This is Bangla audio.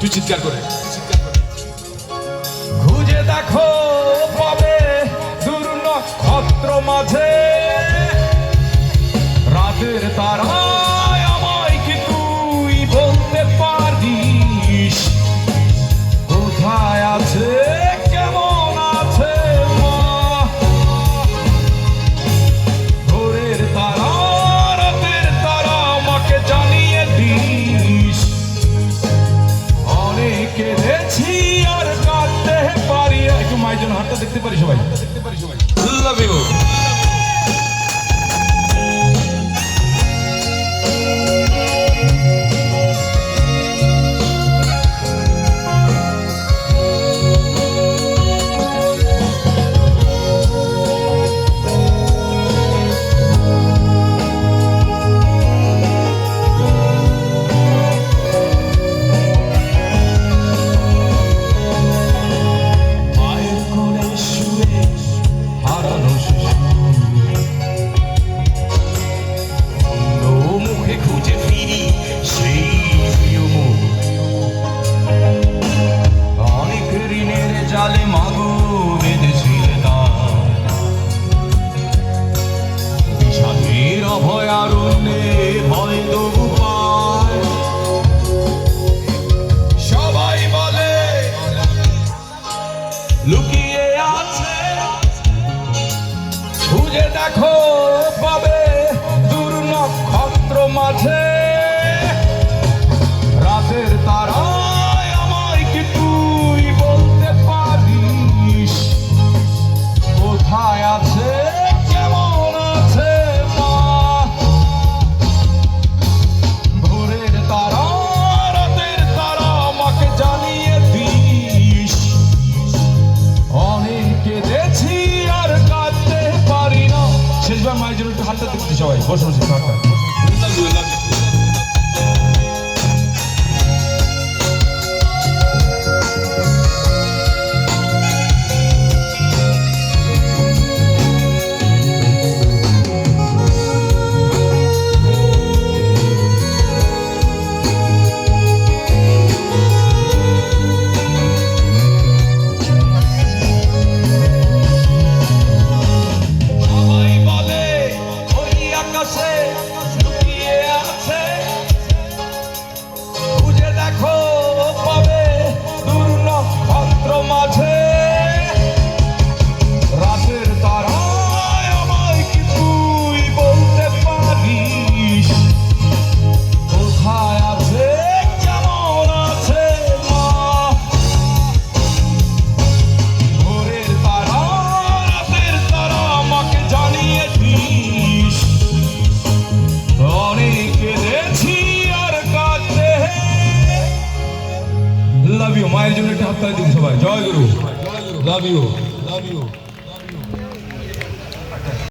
তুই চিৎকার করে। হাতটা দেখতে পারি সবাই? দেখতে পারি সবাই লাভ ইউ খুঁজে দেখো পাবে 各位，我是主持人。লাভ ইউ মায়ের জন্য একটা হাত দিন সবাই। জয় গুরু। Love you love you